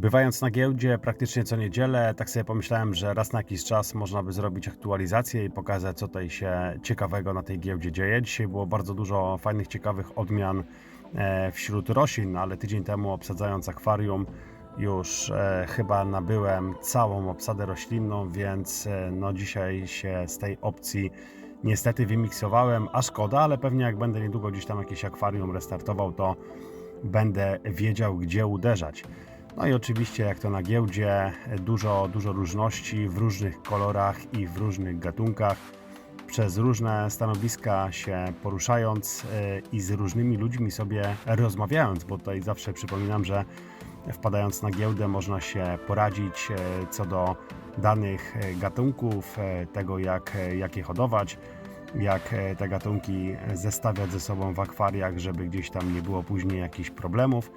Bywając na giełdzie praktycznie co niedzielę, tak sobie pomyślałem, że raz na jakiś czas można by zrobić aktualizację i pokazać, co tutaj się ciekawego na tej giełdzie dzieje. Dzisiaj było bardzo dużo fajnych, ciekawych odmian e, wśród roślin, ale tydzień temu obsadzając akwarium już e, chyba nabyłem całą obsadę roślinną, więc e, no dzisiaj się z tej opcji niestety wymiksowałem, a szkoda, ale pewnie jak będę niedługo gdzieś tam jakieś akwarium restartował, to będę wiedział, gdzie uderzać. No i oczywiście, jak to na giełdzie, dużo, dużo różności w różnych kolorach i w różnych gatunkach. Przez różne stanowiska się poruszając e, i z różnymi ludźmi sobie rozmawiając, bo tutaj zawsze przypominam, że wpadając na giełdę można się poradzić e, co do danych e, gatunków, tego jak, jak je hodować, jak e, te gatunki zestawiać ze sobą w akwariach, żeby gdzieś tam nie było później jakichś problemów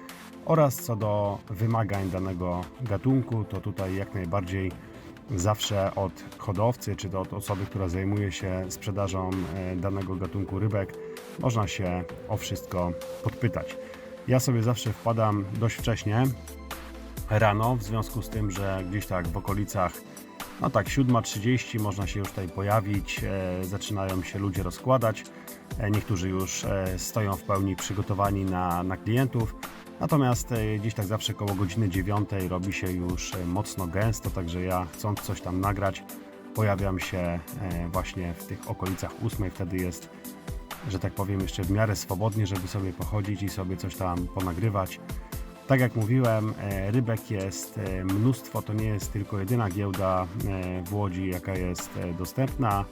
oraz co do wymagań danego gatunku, to tutaj jak najbardziej zawsze od hodowcy czy to od osoby, która zajmuje się sprzedażą e, danego gatunku rybek, można się o wszystko podpytać. Ja sobie zawsze wpadam dość wcześnie rano, w związku z tym, że gdzieś tak w okolicach no tak, 7.30 można się już tutaj pojawić, e, zaczynają się ludzie rozkładać. E, niektórzy już e, stoją w pełni przygotowani na, na klientów. Natomiast gdzieś tak zawsze koło godziny 9 robi się już mocno gęsto, także ja chcąc coś tam nagrać, pojawiam się właśnie w tych okolicach 8. Wtedy jest, że tak powiem, jeszcze w miarę swobodnie, żeby sobie pochodzić i sobie coś tam ponagrywać. Tak jak mówiłem, e, rybek jest e, mnóstwo, to nie jest tylko jedyna giełda e, w Łodzi, jaka jest dostępna.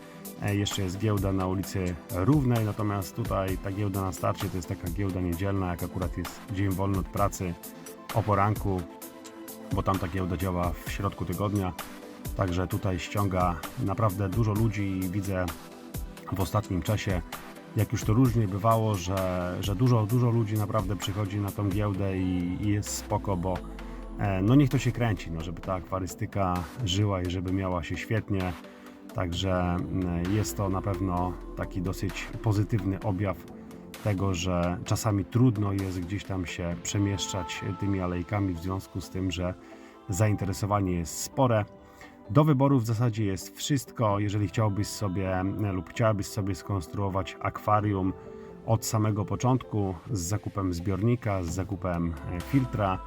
Jeszcze jest giełda na ulicy Równej, natomiast tutaj ta giełda na starcie to jest taka giełda niedzielna, jak akurat jest dzień wolny od pracy o poranku, bo tam ta giełda działa w środku tygodnia. Także tutaj ściąga naprawdę dużo ludzi i widzę w ostatnim czasie, jak już to różnie bywało, że, że dużo, dużo ludzi naprawdę przychodzi na tą giełdę i, i jest spoko, bo e, no niech to się kręci, no, żeby ta akwarystyka żyła i żeby miała się świetnie. Także mm, jest to na pewno taki dosyć pozytywny objaw tego, że czasami trudno jest gdzieś tam się przemieszczać tymi alejkami w związku z tym, że zainteresowanie jest spore. Do wyboru w zasadzie jest wszystko. Jeżeli chciałbyś sobie lub chciałabyś sobie skonstruować akwarium od samego początku z zakupem zbiornika, z zakupem e, filtra,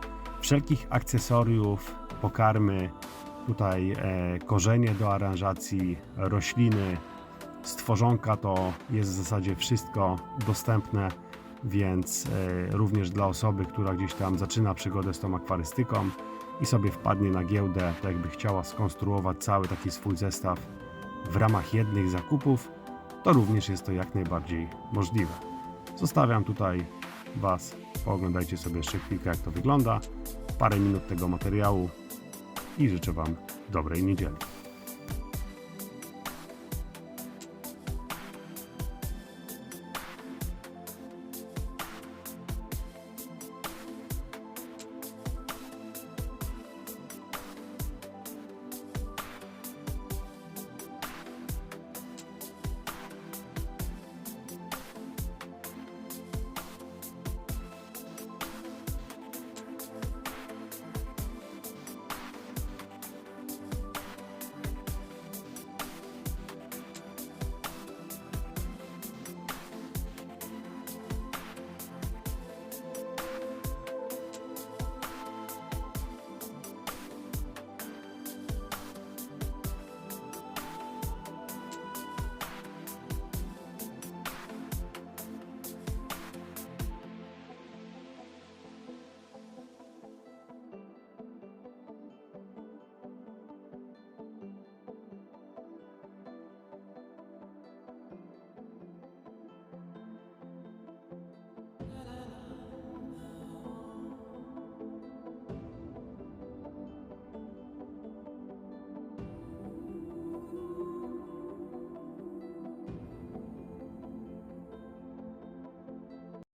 wszelkich akcesoriów, pokarmy, tutaj e, korzenie do aranżacji, rośliny, stworzonka, to jest w zasadzie wszystko dostępne, więc e, również dla osoby, która gdzieś tam zaczyna przygodę z tą akwarystyką i sobie wpadnie na giełdę, to jakby chciała skonstruować cały taki swój zestaw w ramach jednych zakupów, to również jest to jak najbardziej możliwe. Zostawiam tutaj Was, pooglądajcie sobie jeszcze chwilkę jak to wygląda, parę minut tego materiału i życzę Wam dobrej niedzieli.